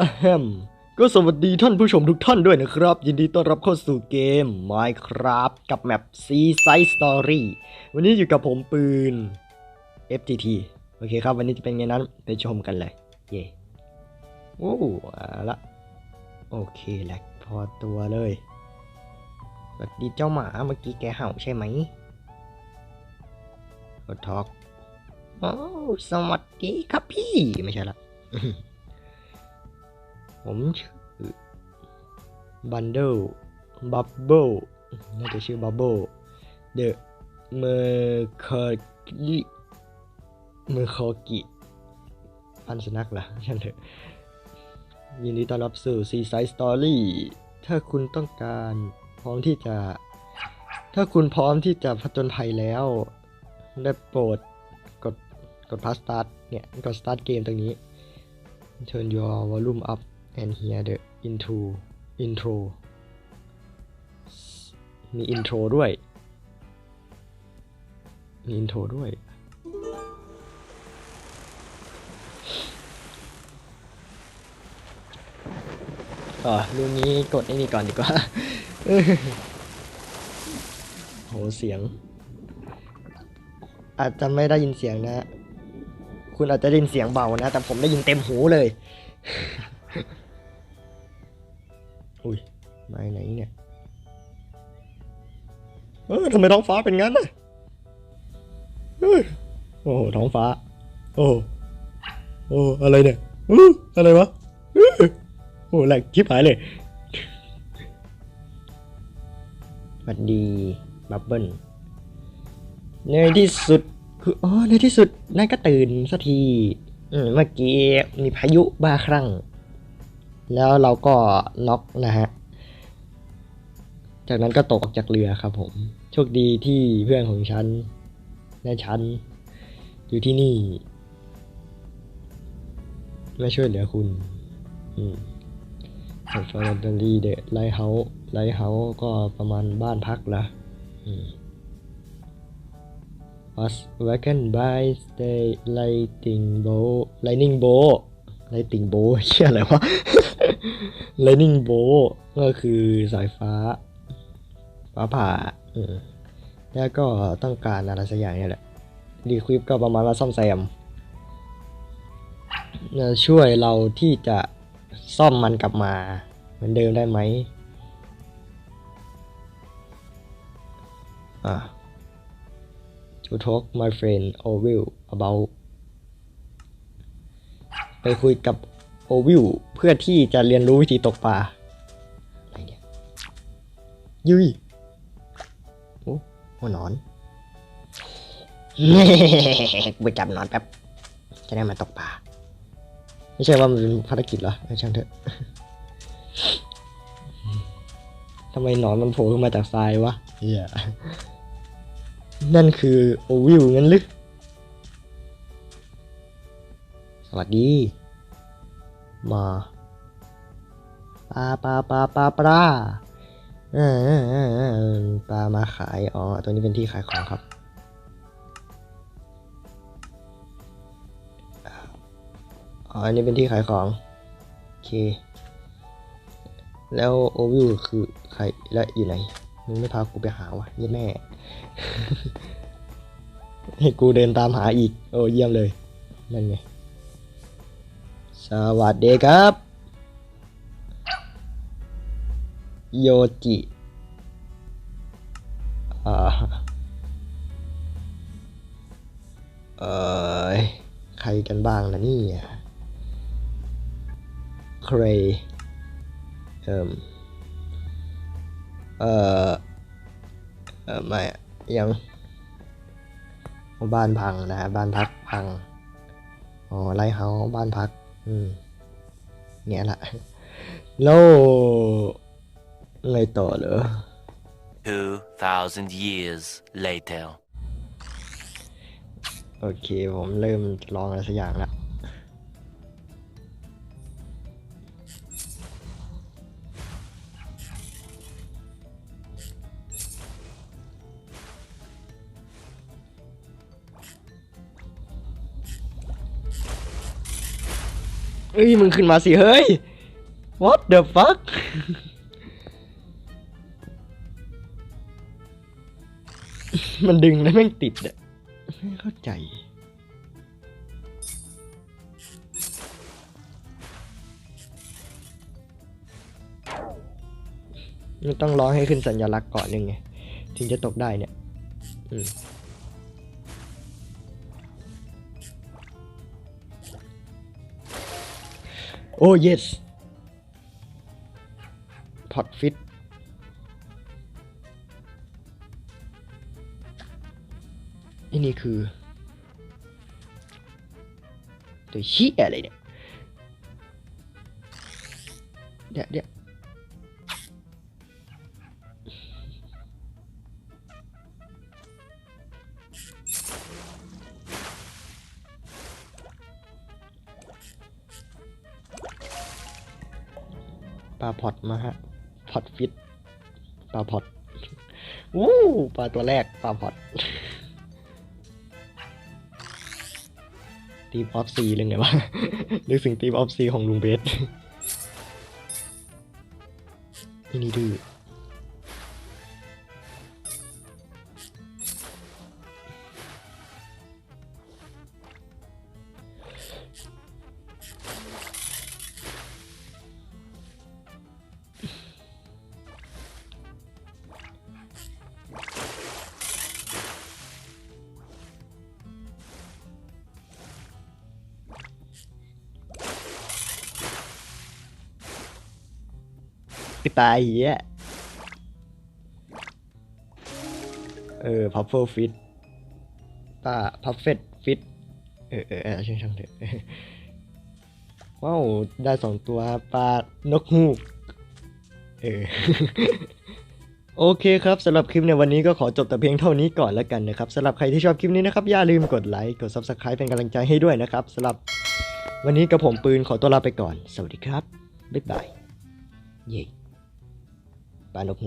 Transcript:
อะแฮมก็สวัสดีท่านผู้ชมทุกท่านด้วยนะครับ ยินดีต้อนรับเข้าสู่เกม Minecraft กับแมป Seaside Story วันนี้อยู่กับผมปืน FTT โอเคครับ วันนี้จะเป็นไงนั้นไปชมกันเลย เย่โอ้อาละโอเคแหละพอตัวเลยสวัสดีเจ้าหมาเมื่อกี้แกเห่าใช่ไหมกดทอกโอ้สวัสดีครับพี่ ไม่ใช่ละ ผมชื่อบันเดิลบับเบิลน่าจะชื่อบับเบิลเดอะเมอร์คอกิเมอร์คอกิพันสนักล่ะช่างเถอะยินดีต้อนรับสู่ Seaside Story ถ้าคุณต้องการพร้อมที่จะ ถ้าคุณพร้อมที่จะผจญภัยแล้วได้โปรดกดกดพาสตาร์ทเนี่ย กดสตาร์ทเกมตรงนี้ turn your volume up and hear the intro intro มี intro ด้วย มี intro ด้วยอ๋อรูนี้กดไอ้นี่ก่อนดีกว่า โหเสียง อาจจะไม่ได้ยินเสียงนะ คุณอาจจะได้ยินเสียงเบานะ แต่ผมได้ยินเต็มหูเลย มาไหนเนี่ย เออทำไมท้องฟ้าเป็นงั้นน่ะเฮ้ยโอ้โหท้องฟ้า โอ้โอ้อะไรเนี่ยอู้อะไรวะอือโอ้แหลกชิบหายเลยสวัสดีบับเบิ้ลในที่สุดคืออ๋อในที่สุดนายก็ตื่นสักทีเมื่อกี้มีพายุบ้าคลั่ง แล้วเราก็น็อกนะฮะ จากนั้นก็ตกออกจากเรือครับผม โชคดีที่เพื่อนของฉันและฉันอยู่ที่นี่ไม่ช่วยเหลือคุณ อืมฟอร์ดลีเดไลท์เฮาส์ไลท์เฮาส์ก็ประมาณบ้านพักละอืม was vacant by the lightning bolt lightning bolt lightning bolt เชื่ออะไรวะ lightning bolt ก็คือสายฟ้า ฟ้าผ่าแล้วก็ต้องการอะไรสักอย่างเนี่ยแหละรีควิปก็ประมาณว่าซ่อมแซมจะช่วยเราที่จะซ่อมมันกลับมา เหมือนเดิมได้ไหมอ่า to talk my friend Ovil about ไปคุยกับโอวิลเพื่อที่จะเรียนรู้วิธีตกปลาอะไรเนี่ยยุย หัวหนอนไปจับหนอนแป๊บ จะได้มาตกปลา ไม่ใช่ว่ามันเป็นภารกิจเหรอเอาช่างเถอะทำไมหนอนมันโผล่ขึ้นมาจากทรายวะเฮียนั่นคือโอวิลงั้นหรือ สวัสดี มาปลาปลาปลาปลาปลา ปลามาขาย อ๋อ ตัวนี้เป็นที่ขายของครับ อ๋อ อันนี้เป็นที่ขายของ โอเค แล้วโอวิลคือใครและอยู่ไหน มึงไม่พากูไปหาวะย็นแม่ ให้กูเดินตามหาอีก โอ้เยี่ยมเลย นั่นไง สวัสดีครับ โยจิอ่าเออใครกันบ้างล่ะนี่เครเอ่มเออเออไม่ยัง บ้านพังนะฮะบ้านพักพังอ๋อไลเฮาบ้านพัก อืมเนี่ยแหละแล้ วไงต่อเหรอ 2,000 years later. โอเค ผมเริ่มลองอะไรสักอย่างละเอ้ย มึงขึ้นมาสิ เฮ้ย what the fuck มันดึงแล้วแม่งติดอะไม่เข้าใจ มันต้องร้องให้ขึ้นสัญลักษณ์ก่อนยังไง ถึงจะตกได้เนี่ย อืมโอ้ yes พอตฟิต นนี้คือ ตัวเชี่ยอะไรเนี่ยเดี๋ยวเดี๋ยวปลาพอดมาฮะพอดฟิตปลาพอดวู้ปลาตัวแรกปลาพอด ทีมออฟซีเลยไงวะนึกถึงทีมออฟซีของลุงเบสนี่นี่ดื้อ ไปตายเหี้ย เออพัฟเฟิลฟิตป้าพัฟเฟตฟิตเออเออเออช่างช่างเถอะว้าวได้สองตัวปลานกฮูกเออโอเคครับสำหรับคลิปในวันนี้ก็ขอจบแต่เพียงเท่านี้ก่อนแล้วกันนะครับสำหรับใครที่ชอบคลิปนี้นะครับ อย่าลืมกดไลค์กด Subscribe เป็นกำลังใจให้ด้วยนะครับสำหรับวันนี้กับผมปืนขอตัวลาไปก่อน สวัสดีครับ บ๊ายบาย เย้ balok